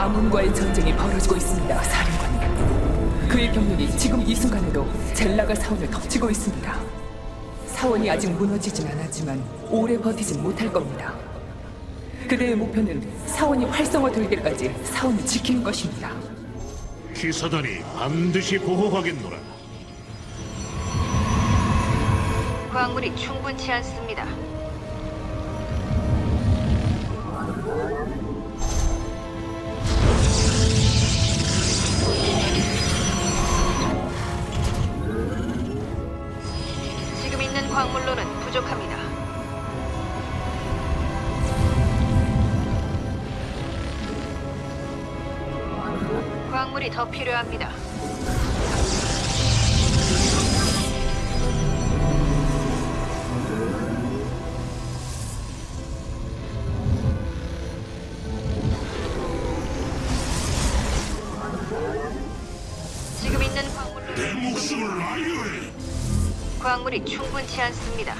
아문과의 전쟁이 벌어지고 있습니다, 사령관님. 그의 병력이 지금 이 순간에도 젤라가 사원을 덮치고 있습니다. 사원이 아직 무너지진 않았지만 오래 버티진 못할 겁니다. 그대의 목표는 사원이 활성화될 때까지 사원을 지키는 것입니다. 기사단이 반드시 보호하겠노라. 광물이 충분치 않습니다. 광물로는 부족합니다. 광물이 더 필요합니다. 광물이 충분치 않습니다.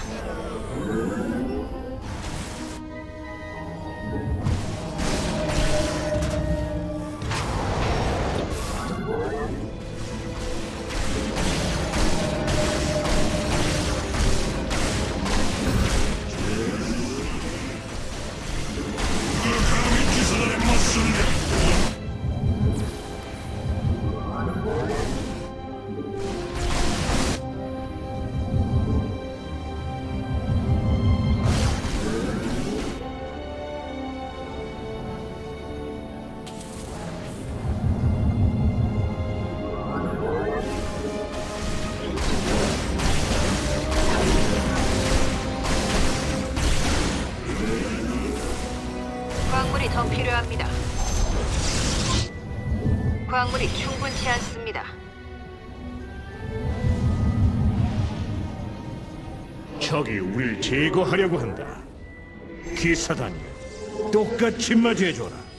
제거하려고 한다. 기사단이 똑같이 맞이해줘라.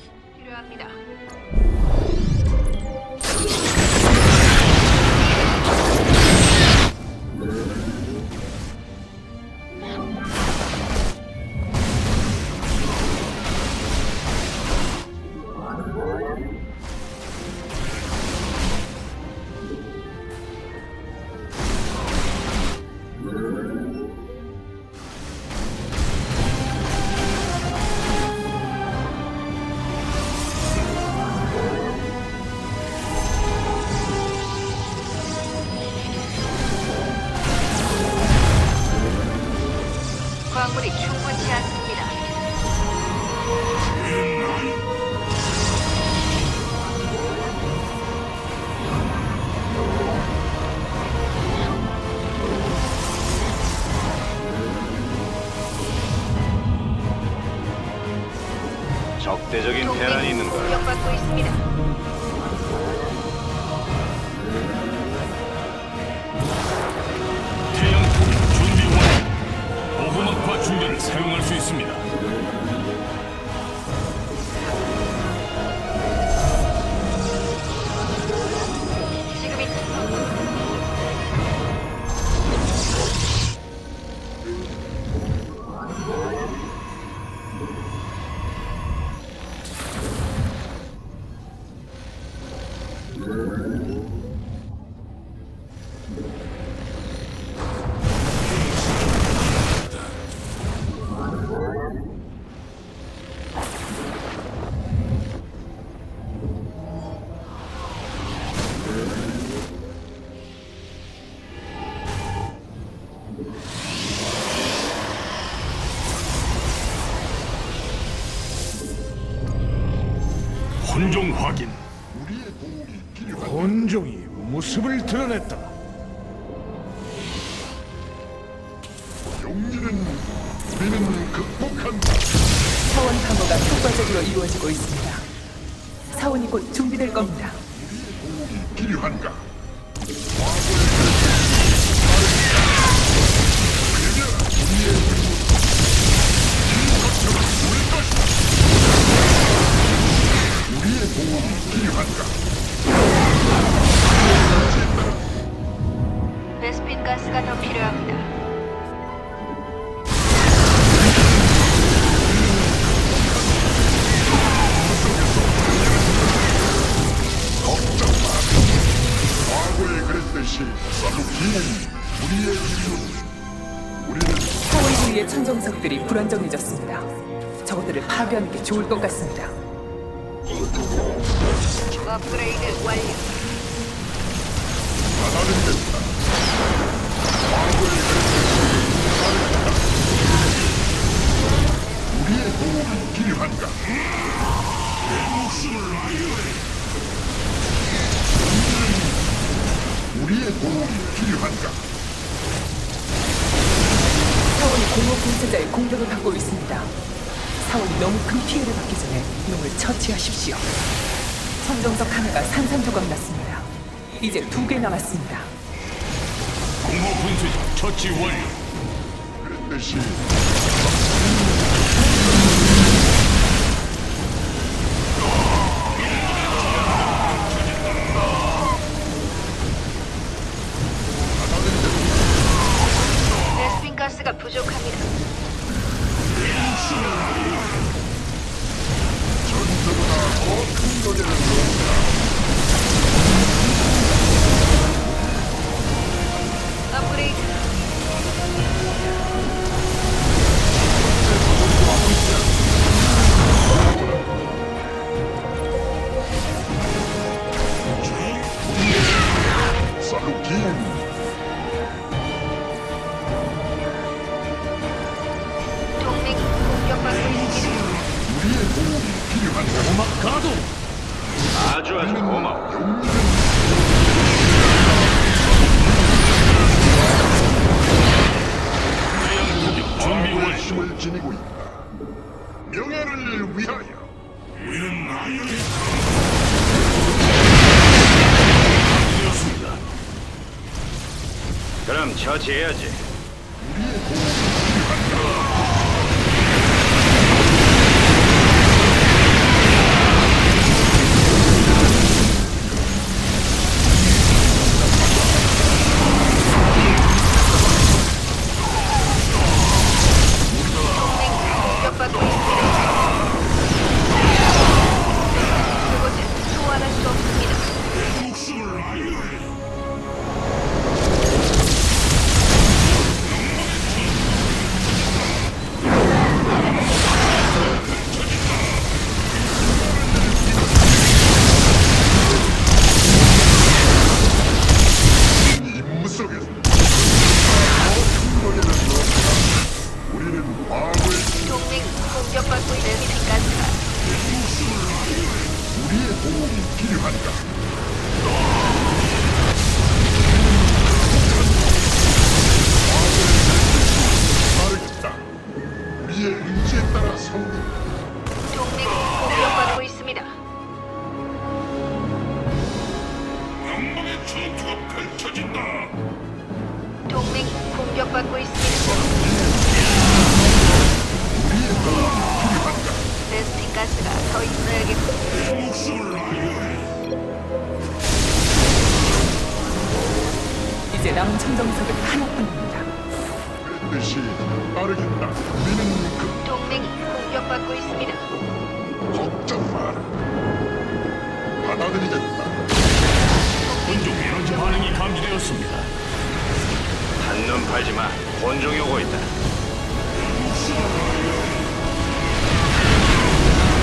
보호막과 중대를 사용할 수 있습니다. 혼종 확인. 혼종이 모습을 드러냈다. 것 같습니다. 업그레이드 완료. 받아들이겠다. 우리의 도움이 필요한가? 우리의 도움이 필요한가? 사원이 공허 분쇄자의 공격을 받고 있습니다. 사원이 너무 큰 피해를 받기 전에 놈을 처치하십시오. 천정석 하나가 산산조각 났습니다. 이제 두 개 남았습니다. 공허 분쇄자 처치 완료. 가스가 부족합니다. 더큰 노래를 처치해야지. 우리의 도움이 한눈 팔지 마. 본종이 오고 있다.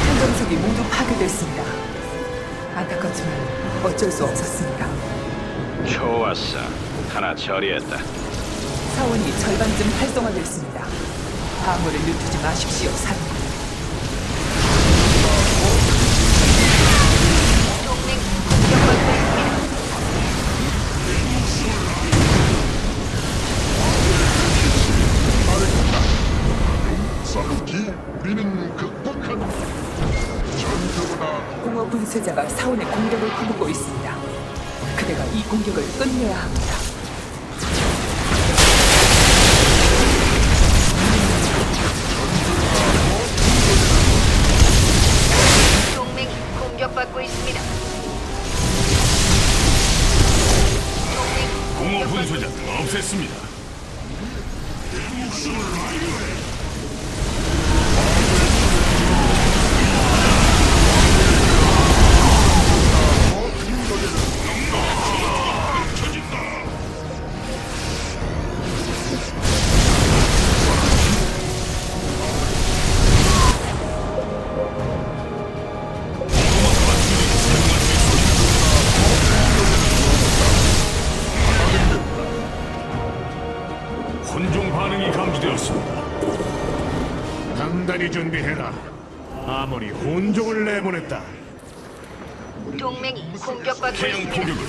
천정석이 모두 파괴됐습니다. 안타깝지만 어쩔 수 없었습니다. 좋았어. 하나 처리했다. 사원이 절반쯤 활성화됐습니다. 방어를 늦추지 마십시오, 사령 우리는 극복한다. 전투보다 공허 분쇄자가 사원의 공격을 퍼붓고 있습니다. 그대가 이 공격을 끝내야 합니다. 동맹이 공격받고 있습니다. 동맹이 공허 공격받고 분쇄자 없앴습니다.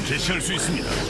개시할 수 있습니다.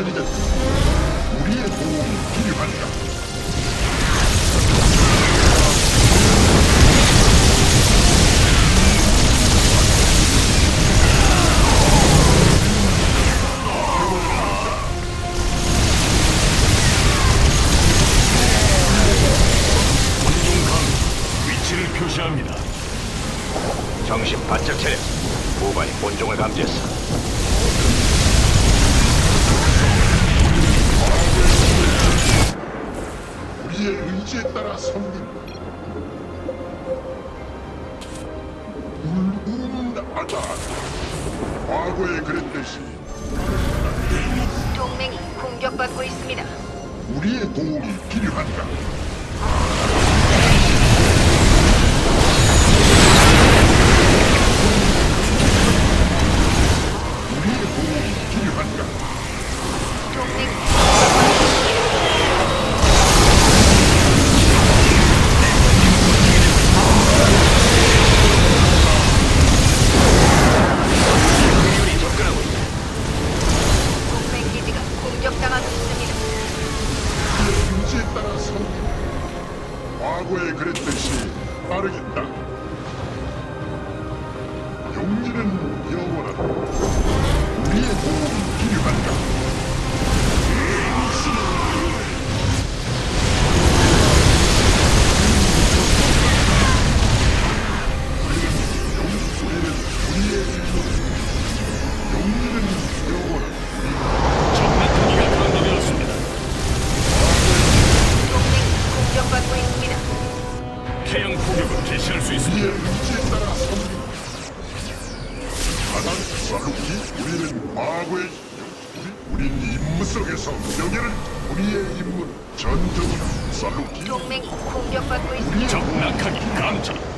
사라지는 우리의 도움이 필요하다. 공격받고 있습니다. 우리의 도움이 필요하니라. 그랬듯이 빠르겠다. 용기는 영원하다. 우리의 도움이 필요하다. 우리, 우리는 마고의 우리, 우린 임무 속에서 명예를 우리의 임무 전투 살루트 동맹이 공격받고 있습니다. 적나하기 감춰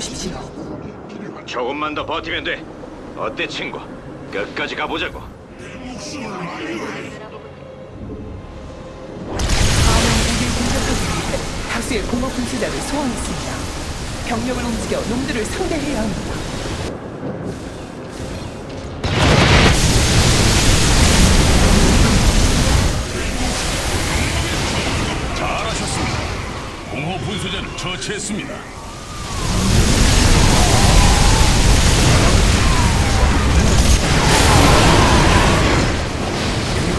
주십시오. 조금만 더 버티면 돼. 어때 친구? 끝까지 가보자고. 다수의 공업 분수자를 소환했습니다. 병력을 움직여 놈들을 상대해야 합니다. 잘하셨습니다. 공허 분수자를 처치했습니다.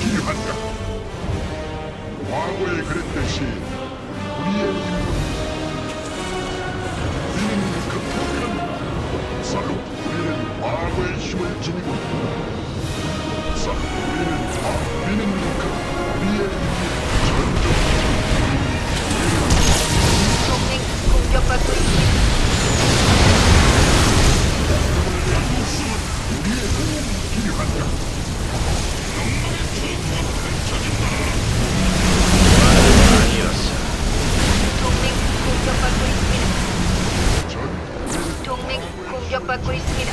필요한다. 과거에 그랬듯이 우리의 공격받고 있습니다.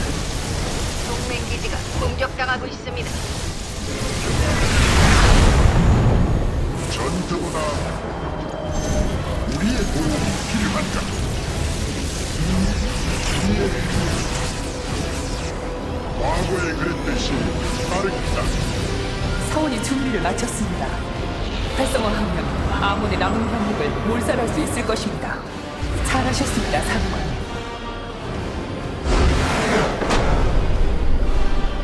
동맹 기지가 공격당하고 있습니다. 전투보다 우리의 도움이 필요한가? 우리의 과거에 그랬듯이 빠르겠다. 사원이 준비를 마쳤습니다. 활성화하면 아몬의 남은 병력을 몰살할 수 있을 것입니다. 잘하셨습니다, 사령관님.